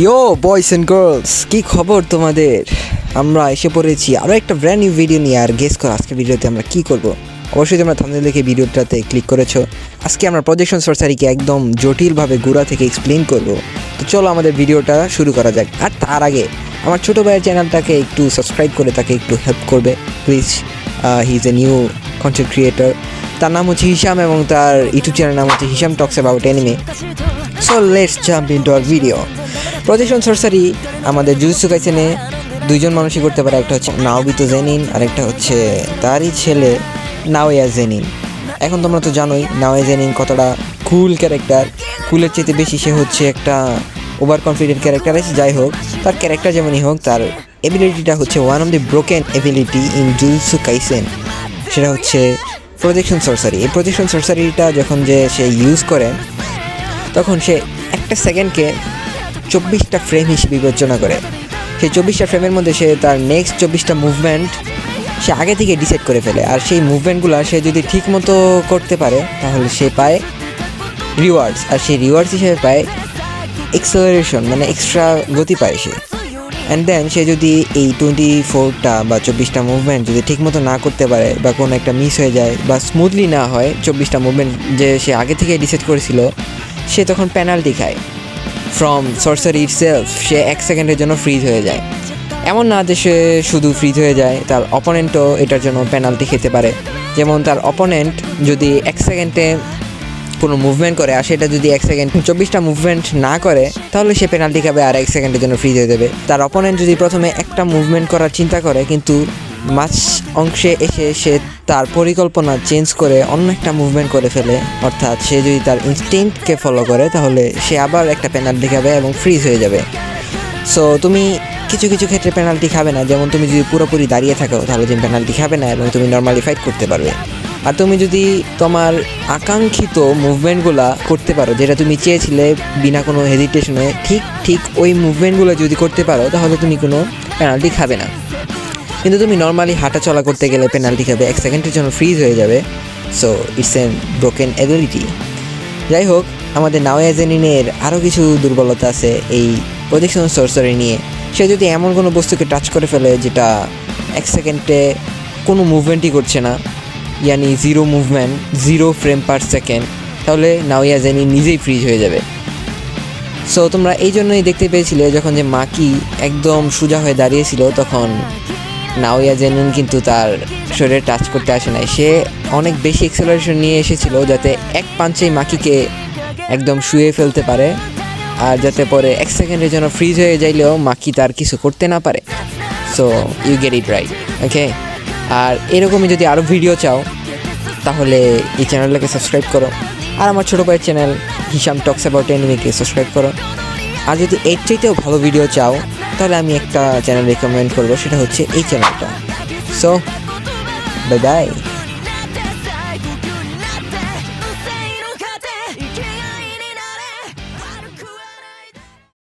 ইয়ো বয়েস and girls কি খবর তোমাদের? আমরা এসে পড়েছি আরও একটা ব্র্যান্ড নিউ ভিডিও নিয়ে, আর গেস করো আজকে ভিডিওতে আমরা কি করব? অবশ্যই তোমরা থামনে দেখে ভিডিওটাতে ক্লিক করেছ। আজকে আমরা প্রজেকশন সরসারিকে একদম জটিলভাবে গোড়া থেকে এক্সপ্লেন করব। তো চলো আমাদের ভিডিওটা শুরু করা যাক। আর তার আগে, আমার ছোটো ভাইয়ের চ্যানেলটাকে একটু সাবস্ক্রাইব করে তাকে একটু হেল্প করবে। Please he is a new content creator তার নাম হচ্ছে হিসাম এবং তার ইউটিউব চ্যানেল নাম হচ্ছে Hisam talks about anime so let's jump in to our video projection সরসারি আমাদের জুজুৎসু কাইসেনে দুইজন মানুষই করতে পারে। একটা হচ্ছে নাওবিতো জেনিন আর একটা হচ্ছে তারই ছেলে নাওয়া জেনিন এখন তোমরা তো জানোই নাওয়া জেনিন কতটা কুল ক্যারেক্টার কুলের চেয়ে বেশি সে হচ্ছে একটা ওভার কনফিডেন্ট ক্যারেক্টার আছে যাই হোক, তার ক্যারেক্টার যেমনই হোক, তার এবিলিটিটা হচ্ছে one of the broken ability in Jujutsu Kaisen সেটা হচ্ছে প্রজেকশন সরসারি এই প্রজেকশন সরসারিটা যখন যে সে ইউজ করে তখন সে একটা সেকেন্ডকে চব্বিশটা ফ্রেম হিসেবে বিবেচনা করে। সেই চব্বিশটা ফ্রেমের মধ্যে সে তার নেক্সট চব্বিশটা মুভমেন্ট সে আগে থেকে ডিসাইড করে ফেলে। আর সেই মুভমেন্টগুলো সে যদি ঠিক মতো করতে পারে, তাহলে সে পায় রিওয়ার্ডস আর সেই রিওয়ার্ডস হিসেবে পায় এক্সেলারেশন মানে এক্সট্রা গতি পায় সে। অ্যান্ড দেন সে যদি এই টোয়েন্টি ফোরটা বা চব্বিশটা মুভমেন্ট যদি ঠিক মতো না করতে পারে বা কোনো একটা মিস হয়ে যায় বা স্মুথলি না হয়, চব্বিশটা মুভমেন্ট যে সে আগে থেকে ডিসাইড করেছিল সে তখন পেনাল্টি খায়। ফ্রম সরসারি ইটসেলফ সে এক সেকেন্ডের জন্য ফ্রিজ হয়ে যায়। এমন না যে সে শুধু ফ্রিজ হয়ে যায়, তার অপোনেন্টও এটার জন্য পেনাল্টি খেতে পারে। যেমন তার অপোনেন্ট যদি এক সেকেন্ডে কোনো মুভমেন্ট করে, আর সেটা যদি এক সেকেন্ড চব্বিশটা মুভমেন্ট না করে, তাহলে সে পেনাল্টি খাবে আর এক সেকেন্ডের জন্য ফ্রিজ হয়ে যাবে। তার অপোনেন্ট যদি প্রথমে একটা মুভমেন্ট করার চিন্তা করে, কিন্তু মাঝ অংশে এসে সে তার পরিকল্পনা চেঞ্জ করে অন্য একটা মুভমেন্ট করে ফেলে। অর্থাৎ সে যদি তার ইনস্টিংক্টকে ফলো করে, তাহলে সে আবার একটা পেনাল্টি খাবে এবং ফ্রিজ হয়ে যাবে। সো তুমি কিছু কিছু ক্ষেত্রে পেনাল্টি খাবে না। যেমন তুমি যদি পুরোপুরি দাঁড়িয়ে থাকো, তাহলে তুমি পেনাল্টি খাবে না এবং তুমি নর্মালি ফাইট করতে পারবে। আর তুমি যদি তোমার আকাঙ্ক্ষিত মুভমেন্টগুলো করতে পারো, যেটা তুমি চেয়েছিলে বিনা কোনো হেজিটেশনে ঠিক ঠিক ওই মুভমেন্টগুলো যদি করতে পারো, তাহলে তুমি কোনো পেনাল্টি খাবে না। কিন্তু তুমি নর্মালি হাঁটা চলা করতে গেলে পেনাল্টি খাবে, এক সেকেন্ডের জন্য ফ্রিজ হয়ে যাবে। So it's an broken ability যাই হোক, আমাদের নাওয়াজেনিনের আরও কিছু দুর্বলতা আছে এই প্রজেকশন সরসারি নিয়ে। সে যদি এমন কোনো বস্তুকে টাচ করে ফেলে যেটা এক সেকেন্ডে কোনো মুভমেন্টই করছে না ইয়ানি zero movement zero frame per second তাহলে নাওয়াজেনি নিজেই ফ্রিজ হয়ে যাবে। সো তোমরা এই জন্যই দেখতে পেয়েছিলে যখন যে মাকি একদম সোজা হয়ে দাঁড়িয়েছিল, তখন নাওয়া জেনুন কিন্তু তার শরীরে টাচ করতে আসে নাই। সে অনেক বেশি এক্সেলারেশন নিয়ে এসেছিল যাতে এক পাঞ্চেই মাকিকে একদম শুয়ে ফেলতে পারে আর যাতে পরে এক সেকেন্ডের জন্য ফ্রিজ হয়ে যাইলেও মাকি তার কিছু করতে না পারে। So you get it right okay আর এরকমই যদি আরও ভিডিও চাও, তাহলে এই চ্যানেলটাকে সাবস্ক্রাইব করো। আর আমার ছোটো ভাইয়ের চ্যানেল হিসাম টক্স অ্যাবাউট এনিমিকে সাবস্ক্রাইব করো। আর যদি এর চাইতেও ভালো ভিডিও চাও তাহলে আমি একটা চ্যানেল রেকমেন্ড করব সেটা হচ্ছে এই চ্যানেলটা সো বাই বাই